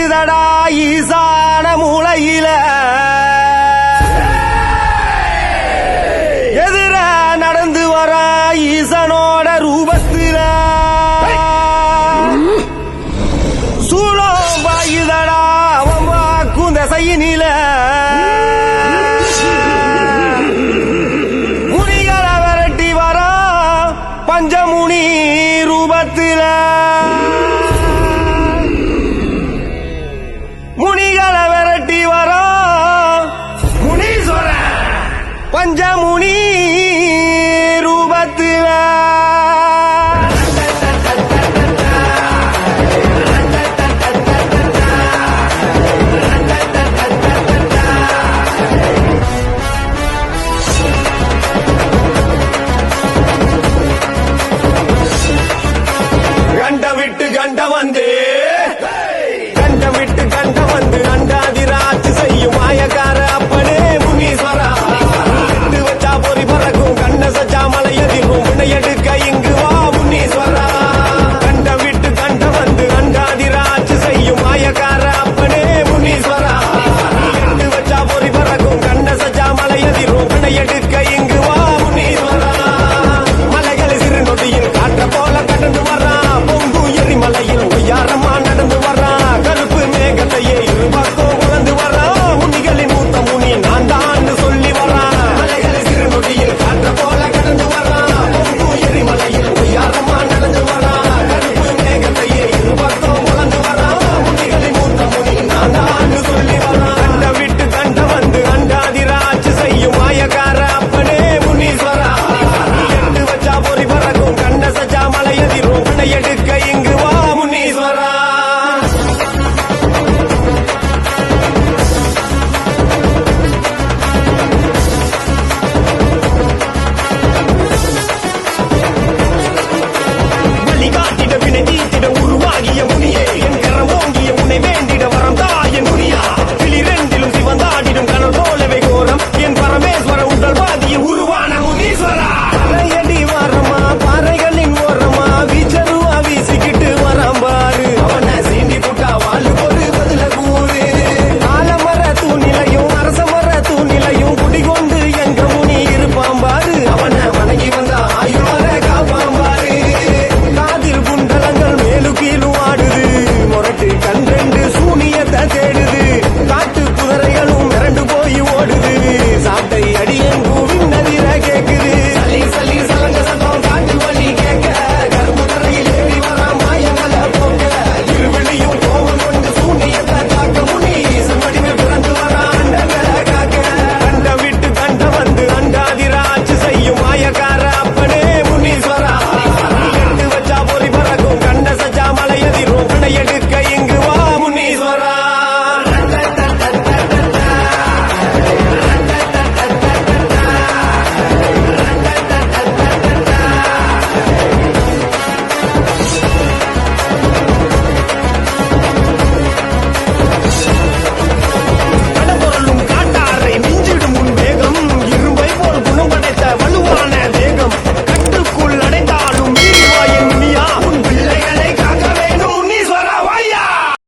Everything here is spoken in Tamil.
இருக்குதடா ஈசான மூலையில. எதிர நடந்து வர ஈசனோட ரூபத்தில. சூழோ பாயுதடா அவன் வாக்கும் தசையினில. முனிகளை விரட்டி வர பஞ்சமுனி ரூபத்தில.